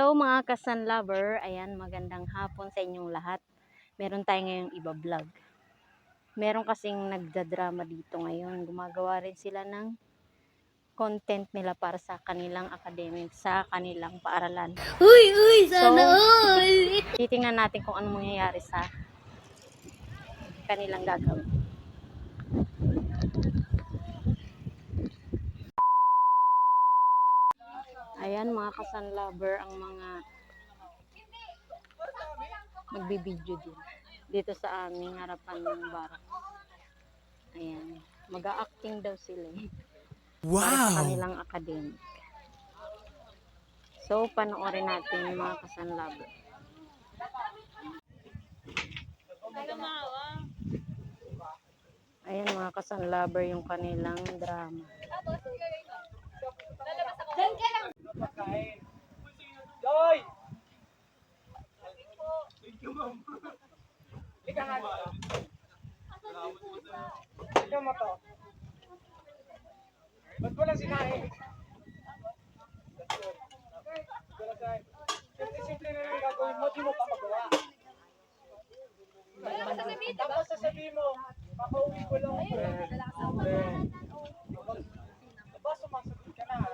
Hello mga kasan lover. Ayan, magandang hapon sa inyong lahat. Meron tayo ngayong iba-vlog. Meron kasing nagdadrama dito ngayon. Gumagawa rin sila ng content nila para sa kanilang academic, sa kanilang paaralan. Uy, uy, sana So, all! Titingnan natin kung ano mangyayari sa kanilang gagawin. Ayan mga kasan lover ang mga magbibideo din dito sa aming harapan ng barak. Ayan. Mag-a-acting daw sila eh. Para sa kanilang academic. So, panoorin natin yung mga kasan lover. Ayan mga kasan lover yung kanilang drama. Joy! Ika nga dito. Ikaw mo to. Ba't walang sinahin? Simple-simple na gagawin mo, di mo pa magawa. Tapos sasabihin mo, papauwi ko lang. Aba, sumasagot ka na. ha?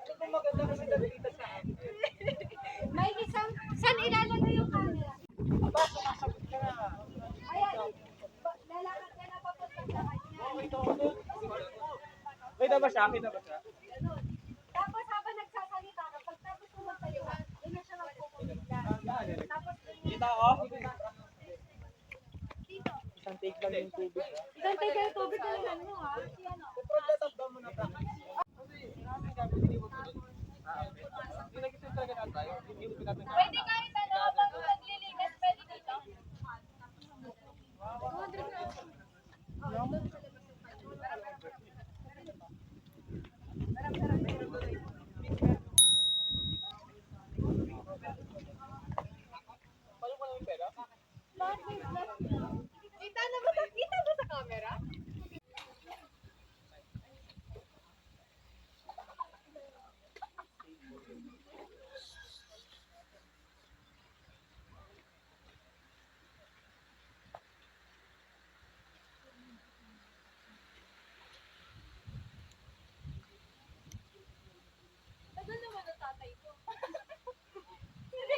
Ito kung maganda kasi nagkita sa akin. May isang, saan ilalagay yung camera? Aba, sumasagot ka na. Ayan, ba- lalakad ka na papunta sa kanya. Okay, ito ako doon. Kita ba siya? Kita ba siya? Tapos habang nagsasalita ka, pagtapos mo magtayo, yun na siya magpupunta. Tapos Kita ako? dito. Isang take lang yung tubig. Isang kayo tubig na lang mo ha.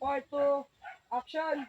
part 2, action!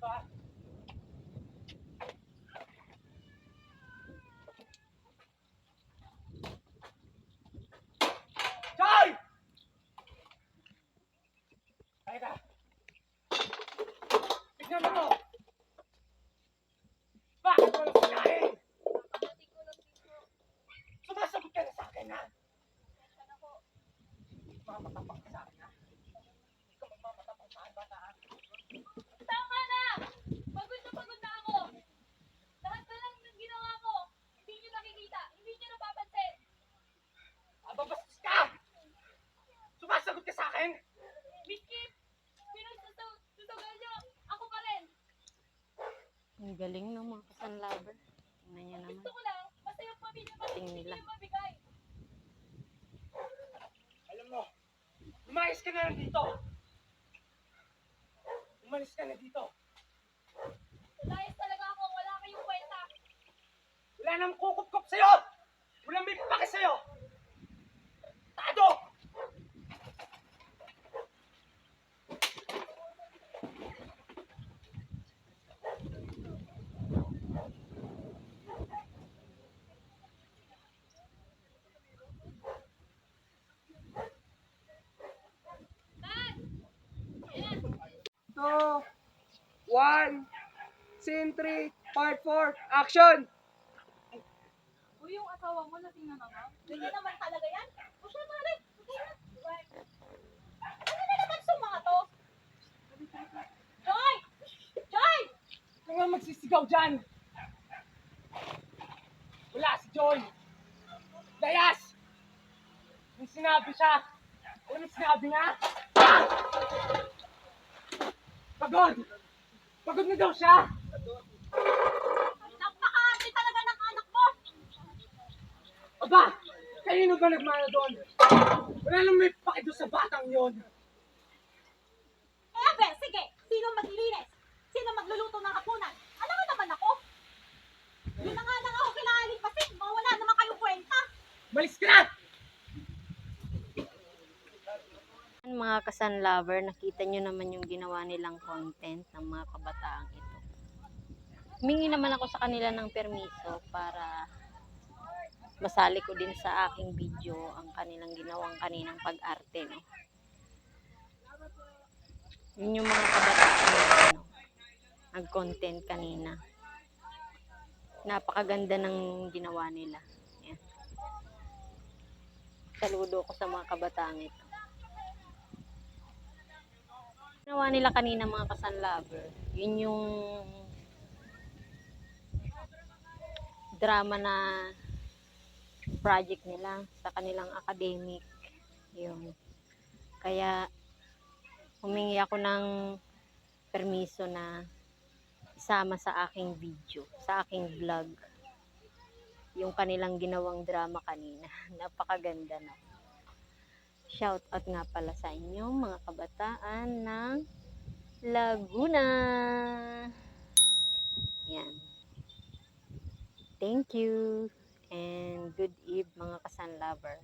thought. Galing ng mga kasan lover. Tingnan niyo naman. Gusto ko lang, basta yung pamilya mo, Tingin nila. mabigay. Alam mo, umayos ka na lang dito. Umalis ka na dito. Layas talaga ako, wala kayong kwenta. Wala nang kukup-kup sa'yo! Walang may pake sa'yo! 2, 1, scene 3, part 4, action! Uy, yung asawa mo, natingnan naman. Hindi naman talaga yan. Huwag na malay. Ano na naman sa mga to? Joy! Joy! Huwag nga magsisigaw dyan! Wala si Joy! Layas! May sinabi siya! Alam sinabi niya? Ah! Pagod! Pagod na daw siya! Napakaarte talaga ng anak mo. Aba! Kanino ba nagmana doon? Wala nang may paki doon sa batang yon. Eh, abe, sige. Sino maglilinis? Sino magluluto ng hapunan? Alam mo naman ako. Yun na nga lang ako kilalipasin. Mawala naman kayong kwenta. Malis ka na! Yan, mga kasan lover, nakita nyo naman yung ginawa nilang content ng mga kabataang ito. Humingi naman ako sa kanila ng permiso para masali ko din sa aking video ang kanilang ginawang kaninang pag-arte. No? Yun yung mga kabataan ano, nag-content kanina. Napakaganda ng ginawa nila. Yan. Saludo ko sa mga kabataan ito. Ginawa nila kanina mga kasan lover. Yun yung drama na project nila sa kanilang academic. Yun. Kaya humingi ako ng permiso na isama sa aking video, sa aking vlog. Yung kanilang ginawang drama kanina. Napakaganda na. Shout out nga pala sa inyo mga kabataan ng Laguna. Yan. Thank you and good eve mga kasan lover.